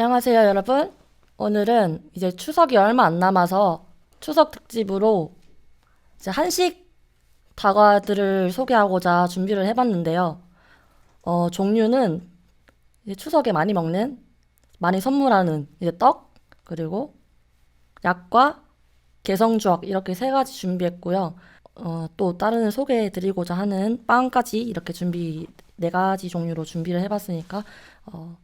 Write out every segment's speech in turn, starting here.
안녕하세요, 여러분. 오늘은 이제 추석이 얼마 안 남아서 추석 특집으로 이제 한식 다과들을 소개하고자 준비를 해봤는데요. 어, 종류는 이제 추석에 많이 먹는, 많이 선물하는 이제 떡, 그리고 약과 개성주악 이렇게 세 가지 준비했고요. 어, 또 다른 소개해드리고자 하는 빵까지 이렇게 준비, 네 가지 종류로 준비를 해봤으니까, 어,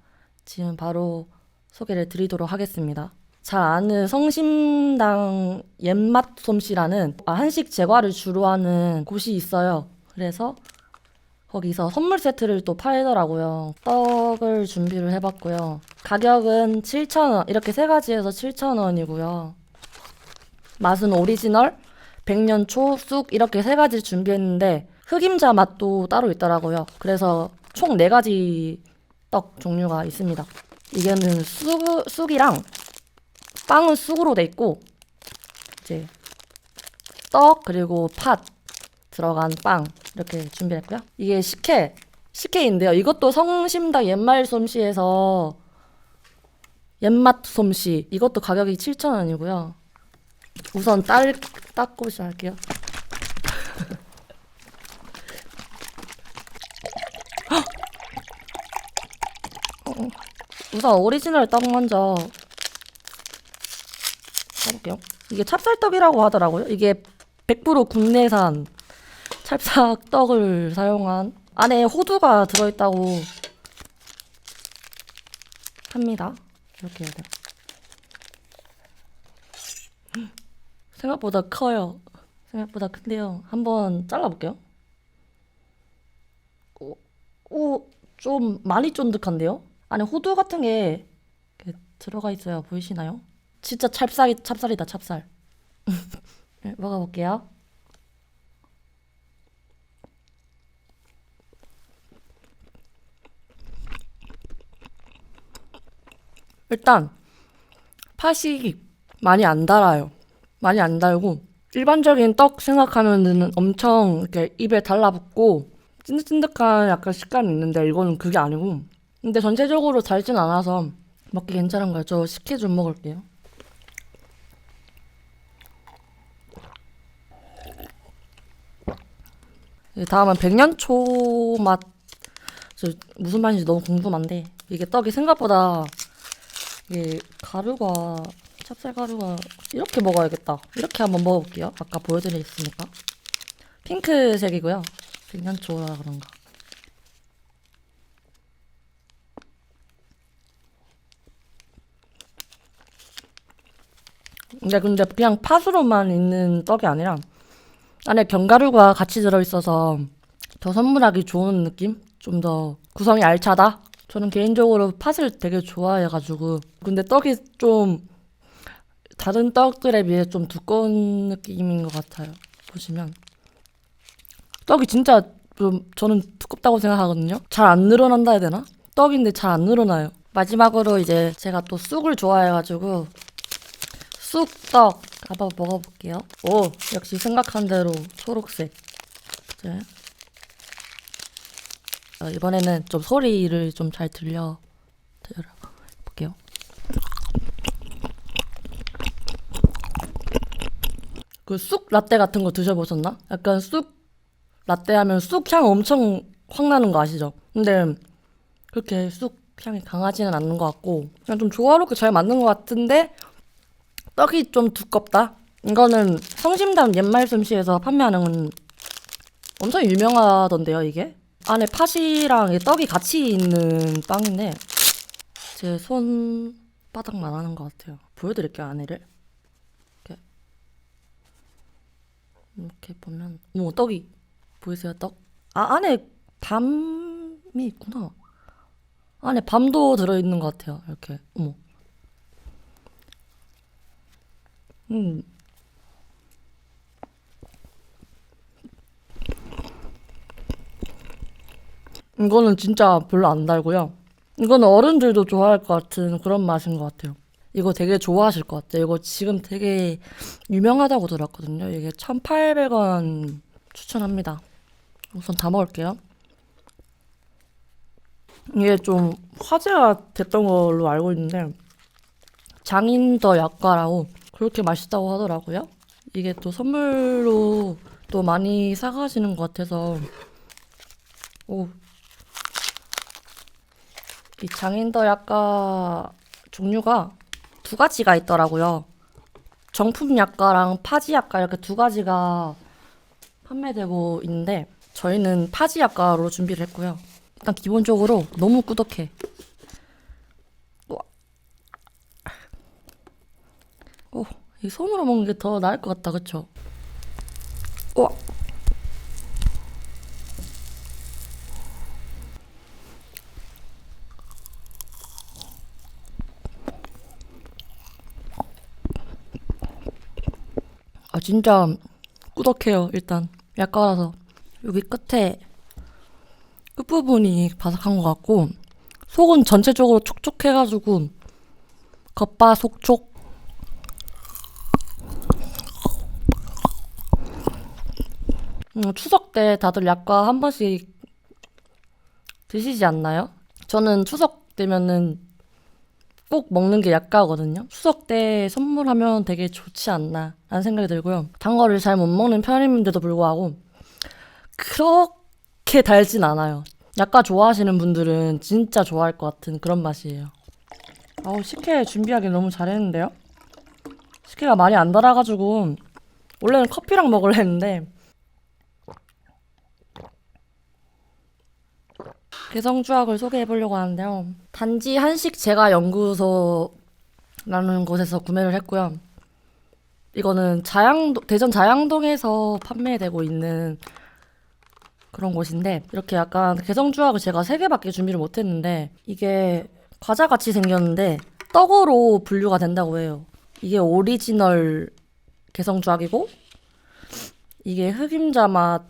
지금 바로 소개를 드리도록 하겠습니다. 잘 아는 성심당 옛맛 솜씨라는 아, 한식 제과를 주로 하는 곳이 있어요. 그래서 거기서 선물 세트를 또 팔더라고요. 떡을 준비를 해봤고요. 가격은 7,000원, 이렇게 세 가지에서 7,000원이고요. 맛은 오리지널, 백년초, 쑥 이렇게 세 가지 준비했는데 흑임자 맛도 따로 있더라고요. 그래서 총 네 가지 떡 종류가 있습니다. 이게는 쑥, 쑥이랑 빵은 쑥으로 돼 있고 이제 떡 그리고 팥 들어간 빵 이렇게 준비했고요. 이게 식혜 식혜인데요. 이것도 성심당 옛말 솜씨에서 옛맛 솜씨 이것도 가격이 7,000원이고요. 우선 딸 닦고 시작할게요. 우선 오리지널 떡 먼저 해볼게요. 이게 찹쌀떡이라고 하더라고요. 이게 100% 국내산 찹쌀떡을 사용한 안에 호두가 들어있다고 합니다. 이렇게 해야 돼요. 생각보다 커요. 생각보다 큰데요. 한번 잘라볼게요. 오, 오, 좀 많이 쫀득한데요? 안에 호두 같은 게 이렇게 들어가 있어요. 보이시나요? 진짜 찹쌀이 찹쌀이다 찹쌀. 네, 먹어볼게요. 일단 팥이 많이 안 달아요. 많이 안 달고 일반적인 떡 생각하면은 엄청 이렇게 입에 달라붙고 찐득찐득한 약간 식감이 있는데 이거는 그게 아니고 근데 전체적으로 달진 않아서 먹기 괜찮은 거예요. 저 식혜 좀 먹을게요. 이 다음은 백년초 맛. 저 무슨 맛인지 너무 궁금한데 이게 떡이 생각보다 이게 가루가 찹쌀 가루가 이렇게 먹어야겠다. 이렇게 한번 먹어볼게요. 아까 보여드렸으니까 핑크색이고요. 백년초라 그런가. 근데 근데 그냥 팥으로만 있는 떡이 아니라 안에 견과류가 같이 들어있어서 더 선물하기 좋은 느낌? 좀 더 구성이 알차다? 저는 개인적으로 팥을 되게 좋아해가지고 근데 떡이 좀 다른 떡들에 비해 좀 두꺼운 느낌인 것 같아요. 보시면 떡이 진짜 좀 저는 두껍다고 생각하거든요. 잘 안 늘어난다 해야 되나? 떡인데 잘 안 늘어나요. 마지막으로 이제 제가 또 쑥을 좋아해가지고 쑥떡 한번 먹어볼게요. 오, 역시 생각한 대로 초록색. 이제 어, 이번에는 좀 소리를 좀 잘 들려 들어볼게요. 그 쑥 라떼 같은 거 드셔보셨나? 약간 쑥 라떼 하면 쑥 향 엄청 확 나는 거 아시죠? 근데 그렇게 쑥 향이 강하지는 않는 것 같고 그냥 좀 조화롭게 잘 맞는 것 같은데 떡이 좀 두껍다. 이거는 성심당 옛말 솜씨에서 판매하는 건 엄청 유명하던데요, 이게. 안에 팥이랑 이 떡이 같이 있는 빵인데 제 손바닥만 하는 것 같아요. 보여드릴게요, 안에를. 이렇게. 이렇게 보면 어머, 떡이 보이세요, 떡? 아, 안에 밤이 있구나. 안에 밤도 들어있는 것 같아요, 이렇게. 어머. 음. 이거는 진짜 별로 안 달고요. 이거는 어른들도 좋아할 것 같은 그런 맛인 것 같아요. 이거 되게 좋아하실 것 같아요. 이거 지금 되게 유명하다고 들었거든요. 이게 1,800원 추천합니다. 우선 다 먹을게요. 이게 좀 화제가 됐던 걸로 알고 있는데 장인더 약과라고 그렇게 맛있다고 하더라고요. 이게 또 선물로 또 많이 사가시는 것 같아서 오. 이 장인더 약과 종류가 두 가지가 있더라고요. 정품 약과랑 파지 약과 이렇게 두 가지가 판매되고 있는데 저희는 파지 약과로 준비를 했고요. 일단 기본적으로 너무 꾸덕해. 우와. 오, 이 손으로 먹는 게 더 나을 것 같다, 그쵸? 우와. 아, 진짜 꾸덕해요, 일단. 약과라서. 여기 끝에 끝부분이 바삭한 것 같고, 속은 전체적으로 촉촉해가지고, 겉바 속촉. 음, 추석 때 다들 약과 한 번씩 드시지 않나요? 저는 추석 되면은 꼭 먹는 게 약과거든요. 추석 때 선물하면 되게 좋지 않나 라는 생각이 들고요. 단 거를 잘 못 먹는 편인데도 불구하고 그렇게 달진 않아요. 약과 좋아하시는 분들은 진짜 좋아할 것 같은 그런 맛이에요. 아우 식혜 준비하기 너무 잘했는데요? 식혜가 많이 안 달아가지고 원래는 커피랑 먹으려 했는데 개성주학을 소개해 보려고 하는데요. 단지 한식 제과 연구소라는 곳에서 구매를 했고요. 이거는 자양동 대전 자양동에서 판매되고 있는 그런 곳인데 이렇게 약간 개성주학을 제가 세 개밖에 준비를 못했는데 이게 과자 같이 생겼는데 떡으로 분류가 된다고 해요. 이게 오리지널 개성주학이고 이게 흑임자 맛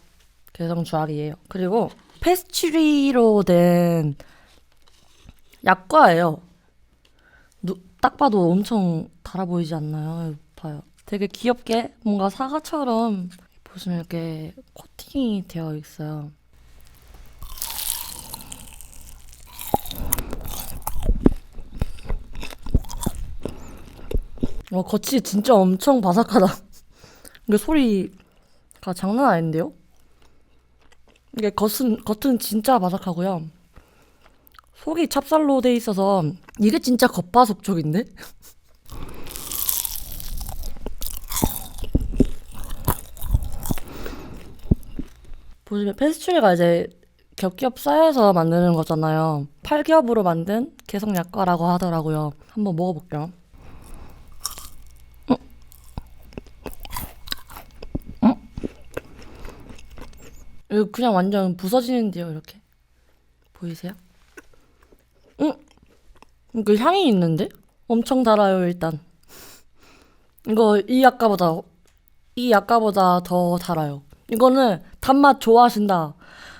개성주학이에요. 그리고 페스츄리로 된 약과예요. 누- 딱 봐도 엄청 달아 보이지 않나요? 봐요. 되게 귀엽게 뭔가 사과처럼 보시면 이렇게 코팅이 되어 있어요. 어, 겉이 진짜 엄청 바삭하다. 이게 소리가 장난 아닌데요? 이게 겉은, 겉은 진짜 바삭하고요. 속이 찹쌀로 돼 있어서 이게 진짜 겉바속촉인데? 보시면 페스츄리가 이제 겹겹 쌓여서 만드는 거잖아요. 팔겹으로 만든 개성약과라고 하더라고요. 한번 먹어볼게요. 이거 그냥 완전 부서지는데요, 이렇게. 보이세요? 응? 이거 향이 있는데? 엄청 달아요, 일단. 이거 이 약과보다, 이 약과보다 더 달아요. 이거는 단맛 좋아하신다.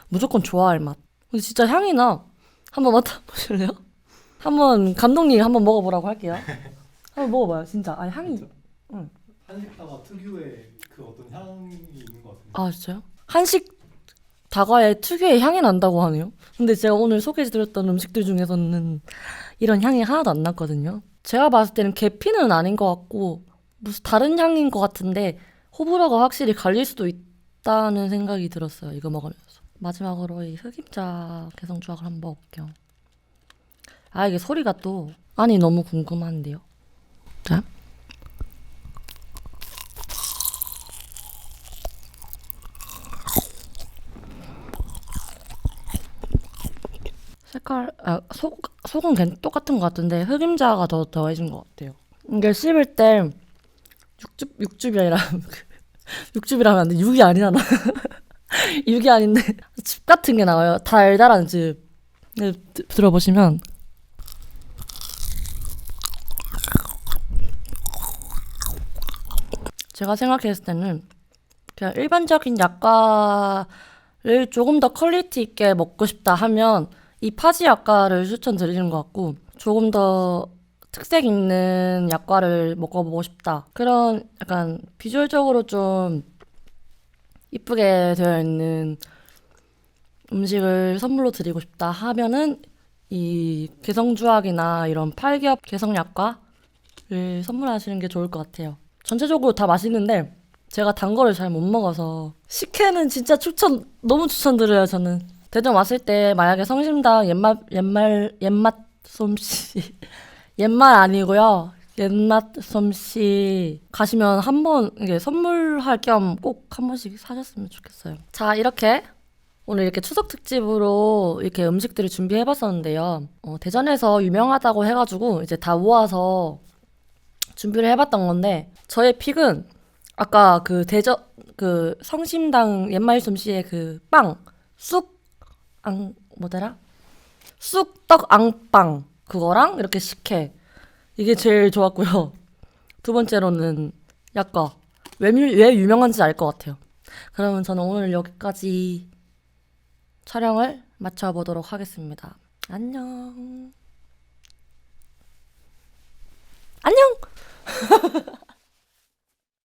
무조건 좋아할 맛. 근데 진짜 향이 나. 한번 맡아보실래요? 한번 감독님 한번 먹어보라고 할게요. 한번 먹어봐요, 진짜. 아 향이. 한식다가 특유의 그 어떤 향이 있는 것 같은데. 아 진짜요? 한식 다과의 특유의 향이 난다고 하네요. 근데 제가 오늘 소개해드렸던 음식들 중에서는 이런 향이 하나도 안 났거든요. 제가 봤을 때는 계피는 아닌 것 같고 무슨 다른 향인 것 같은데 호불호가 확실히 갈릴 수도 있다는 생각이 들었어요. 이거 먹으면서. 마지막으로 이 흑임자 개성주악을 한번 먹어볼게요. 아 이게 소리가 또 아니 너무 궁금한데요. 자. 색깔 아, 속 속은 괜- 똑같은 것 같은데 흑임자가 더 더해진 것 같아요. 이게 씹을 때 육즙 육즙이 아니라 육즙이라면 안 돼. 육이 아니잖아. 육이 아닌데 즙 같은 게 나와요. 달달한 즙. 네, 드- 들어보시면 제가 생각했을 때는 그냥 일반적인 약과를 조금 더 퀄리티 있게 먹고 싶다 하면 이 파지 약과를 추천드리는 것 같고 조금 더 특색 있는 약과를 먹어보고 싶다. 그런 약간 비주얼적으로 좀 이쁘게 되어 있는 음식을 선물로 드리고 싶다 하면은 이 개성주악이나 이런 팔기업 개성약과를 선물하시는 게 좋을 것 같아요. 전체적으로 다 맛있는데 제가 단 거를 잘 못 먹어서 식혜는 진짜 추천 너무 추천드려요 저는 대전 왔을 때 만약에 성심당 옛맛 옛말 옛맛 솜씨 옛말 아니고요. 옛맛 솜씨 가시면 한번 이게 선물할 겸 꼭 한 번씩 사셨으면 좋겠어요. 자 이렇게 오늘 이렇게 추석 특집으로 이렇게 음식들을 준비해봤었는데요. 어, 대전에서 유명하다고 해가지고 이제 다 모아서 준비를 해봤던 건데 저의 픽은 아까 그 대저 그 성심당 옛말 솜씨의 그 빵 쑥 앙 뭐더라? 쑥떡 앙빵. 그거랑 이렇게 식혜. 이게 제일 좋았고요. 두 번째로는 약과. 왜, 유- 왜 유명한지 알 것 같아요. 그러면 저는 오늘 여기까지 촬영을 마쳐보도록 하겠습니다. 안녕. 안녕